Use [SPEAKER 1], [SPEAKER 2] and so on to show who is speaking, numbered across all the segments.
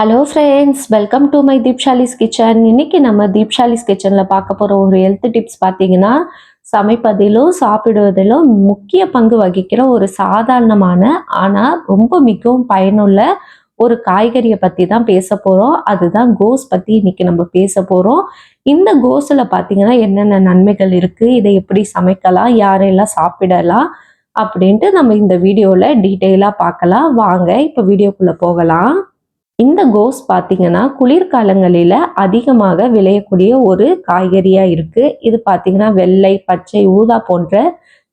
[SPEAKER 1] Hello friends welcome to my Deepshali's kitchen இன்னைக்கு நம்ம தீப்ஷாலிஸ் கிச்சனில் பார்க்க போகிற ஒரு ஹெல்த் டிப்ஸ் பார்த்தீங்கன்னா சமைப்பதிலும் சாப்பிடுவதிலும் முக்கிய பங்கு வகிக்கிற ஒரு சாதாரணமான ஆனால் ரொம்ப மிகவும் பயனுள்ள ஒரு காய்கறியை பற்றி தான் பேச போகிறோம் அதுதான் கோஸ் பற்றி இன்னைக்கு நம்ம பேச போகிறோம் இந்த கோஸில் பார்த்தீங்கன்னா என்னென்ன நன்மைகள் இருக்குது இதை எப்படி சமைக்கலாம் யாரெல்லாம் சாப்பிடலாம் அப்படின்ட்டு நம்ம இந்த வீடியோவில் டீட்டெயிலாக பார்க்கலாம். வாங்க இப்போ வீடியோக்குள்ளே போகலாம். இந்த கோஸ் பார்த்தீங்கன்னா குளிர்காலங்களில் அதிகமாக விளையக்கூடிய ஒரு காய்கறியாக இருக்குது இது பார்த்தீங்கன்னா வெள்ளை பச்சை ஊதா போன்ற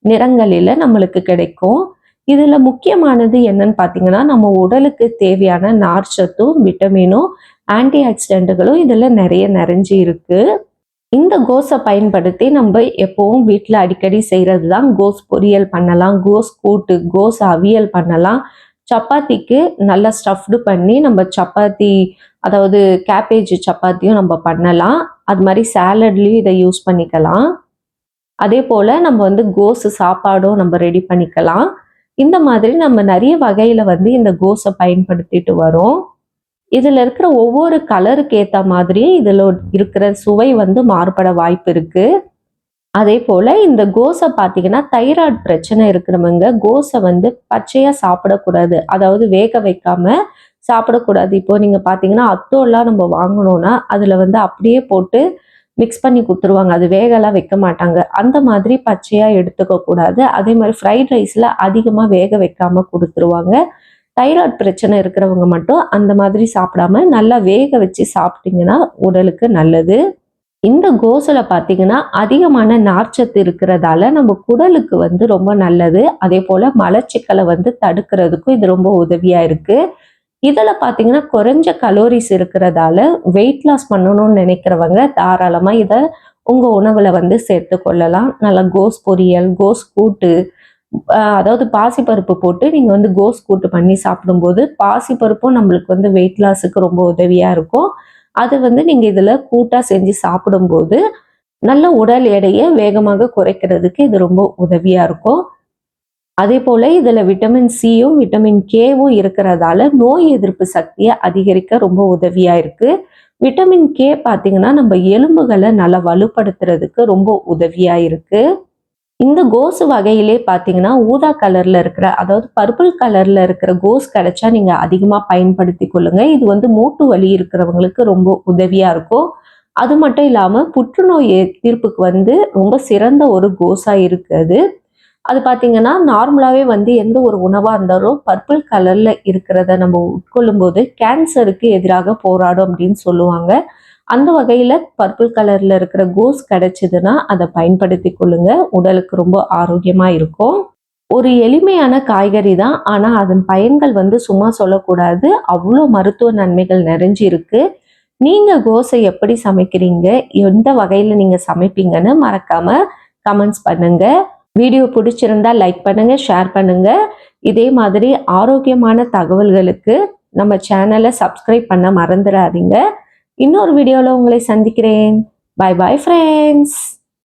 [SPEAKER 1] நிறங்களில் நம்மளுக்கு கிடைக்கும். இதில் முக்கியமானது என்னன்னு பார்த்தீங்கன்னா நம்ம உடலுக்கு தேவையான நார்ச்சத்தும் விட்டமினும் ஆன்டி ஆக்சிடென்ட்டுகளும் இதில் நிறைய நிறைஞ்சு இருக்கு. இந்த கோஸை பயன்படுத்தி நம்ம எப்பவும் வீட்டில் அடிக்கடி செய்கிறது தான் கோஸ் பொரியல் பண்ணலாம் கோஸ் கூட்டு கோஸ் அவியல் பண்ணலாம். சப்பாத்திக்கு நல்லா ஸ்டஃப்டு பண்ணி நம்ம சப்பாத்தி அதாவது கேபேஜ் சப்பாத்தியும் நம்ம பண்ணலாம். அது மாதிரி சாலட்லேயும் இதை யூஸ் பண்ணிக்கலாம். அதே போல் நம்ம வந்து கோஸு சாப்பாடும் நம்ம ரெடி பண்ணிக்கலாம். இந்த மாதிரி நம்ம நிறைய வகையில் வந்து இந்த கோஸை பயன்படுத்திட்டு வரோம். இதில் இருக்கிற ஒவ்வொரு கலருக்கு ஏற்ற மாதிரி இதில் இருக்கிற சுவை வந்து மாறுபட வாய்ப்பு இருக்குது அதே போல் இந்த கோஸை பார்த்தீங்கன்னா தைராய்டு பிரச்சனை இருக்கிறவங்க கோஸை வந்து பச்சையாக சாப்பிடக்கூடாது. அதாவது வேக வைக்காம சாப்பிடக்கூடாது. இப்போ நீங்கள் பார்த்தீங்கன்னா அத்தோலாம் நம்ம வாங்கணும்னா அதில் வந்து அப்படியே போட்டு மிக்ஸ் பண்ணி கொடுத்துருவாங்க. அது வேகலாம் வைக்க மாட்டாங்க. அந்த மாதிரி பச்சையாக எடுத்துக்க கூடாது. அதே மாதிரி ஃப்ரைட் ரைஸில் அதிகமாக வேக வைக்காம கொடுத்துருவாங்க. தைராய்டு பிரச்சனை இருக்கிறவங்க மட்டும் அந்த மாதிரி சாப்பிடாம நல்லா வேக வச்சு சாப்பிட்டீங்கன்னா உடலுக்கு நல்லது. இந்த கோசில் பார்த்தீங்கன்னா அதிகமான நார்ச்சத்து இருக்கிறதால நம்ம குடலுக்கு வந்து ரொம்ப நல்லது. அதே போல் மலச்சிக்கலை வந்து தடுக்கிறதுக்கும் இது ரொம்ப உதவியாக இருக்குது இதில் பார்த்தீங்கன்னா குறைஞ்ச கலோரிஸ் இருக்கிறதால வெயிட் லாஸ் பண்ணணும்னு நினைக்கிறவங்க தாராளமாக இதை உங்கள் உணவில் வந்து சேர்த்து கொள்ளலாம். நல்லா கோஸ் பொரியல் கோஸ் கூட்டு அதாவது பாசிப்பருப்பு போட்டு நீங்கள் வந்து கோஸ் கூட்டு பண்ணி சாப்பிடும்போது பாசிப்பருப்பும் நம்மளுக்கு வந்து வெயிட் லாஸுக்கு ரொம்ப உதவியாக இருக்கும். அது வந்து நீங்கள் இதில் கூட்டாக செஞ்சு சாப்பிடும்போது நல்ல உடல் எடையை வேகமாக குறைக்கிறதுக்கு இது ரொம்ப உதவியாக இருக்கும். அதே போல் இதில் விட்டமின் சியும் விட்டமின் கேவும் இருக்கிறதால நோய் எதிர்ப்பு சக்தியை அதிகரிக்க ரொம்ப உதவியாக இருக்குது விட்டமின் கே பார்த்திங்கன்னா நம்ம எலும்புகளை நல்லா வலுப்படுத்துறதுக்கு ரொம்ப உதவியாக இருக்குது இந்த கோஸ் வகையிலே பார்த்தீங்கன்னா ஊதா கலர்ல இருக்கிற அதாவது பர்பிள் கலர்ல இருக்கிற கோஸ் கிடைச்சா நீங்க அதிகமாக பயன்படுத்தி கொள்ளுங்க. இது வந்து மூட்டு வலி இருக்கிறவங்களுக்கு ரொம்ப உதவியா இருக்கும். அது மட்டும் இல்லாம புற்றுநோய் தீர்ப்புக்கு வந்து ரொம்ப சிறந்த ஒரு கோஸா இருக்குது. அது பார்த்தீங்கன்னா நார்மலாகவே வந்து எந்த ஒரு உணவாக இருந்தாலும் பர்பிள் கலரில் இருக்கிறத நம்ம உட்கொள்ளும் போது கேன்சருக்கு எதிராக போராடும் அப்படின்னு சொல்லுவாங்க. அந்த வகையில் பர்பிள் கலரில் இருக்கிற கோஸ் கிடைச்சிதுன்னா அதை பயன்படுத்தி கொள்ளுங்க. உடலுக்கு ரொம்ப ஆரோக்கியமாக இருக்கும். ஒரு எளிமையான காய்கறி தான். ஆனால் அதன் பயன்கள் வந்து சும்மா சொல்லக்கூடாது. அவ்வளோ மருத்துவ நன்மைகள் நிறைஞ்சு இருக்கு. நீங்கள் கோஸை எப்படி சமைக்கிறீங்க? எந்த வகையில் நீங்கள் சமைப்பீங்கன்னு மறக்காம கமெண்ட்ஸ் பண்ணுங்க. வீடியோ பிடிச்சிருந்தா லைக் பண்ணுங்க ஷேர் பண்ணுங்க. இதே மாதிரி ஆரோக்கியமான தகவல்களுக்கு நம்ம சேனலை சப்ஸ்கிரைப் பண்ண மறந்துடாதீங்க. இன்னொரு வீடியோவில் உங்களை சந்திக்கிறேன். Bye bye friends